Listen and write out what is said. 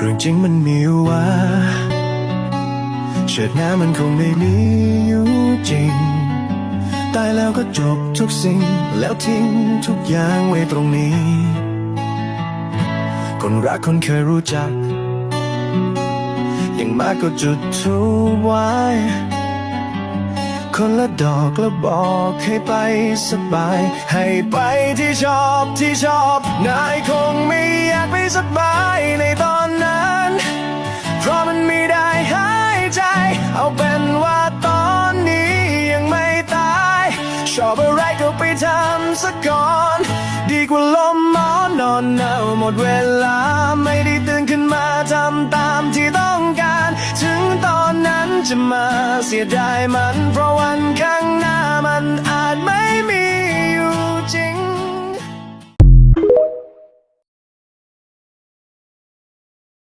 เรื่องจริงมันมีว่าเชิดหน้ามันคงไม่มีอยู่จริง ตายแล้วก็จบทุกสิ่งแล้วทิ้งทุกอย่างไว้ตรงนี้ คนรักคนเคยรู้จัก อย่างมากก็จุดทูบไว้ คนละดอกแล้วบอกให้ไปสบาย ให้ไปที่ชอบที่ชอบ นายคงไม่อยากไปสบายในตอน เอาเป็นว่าตอนนี้ยังไม่ตายชอบอะไรก็ไปทำสักก่อน ดีกว่าลมหมอนนอนหนาวหมดเวลาไม่ได้ตื่นขึ้นมาทำตามที่ต้องการ ถึงตอนนั้นจะมาเสียดายมันเพราะวันข้าง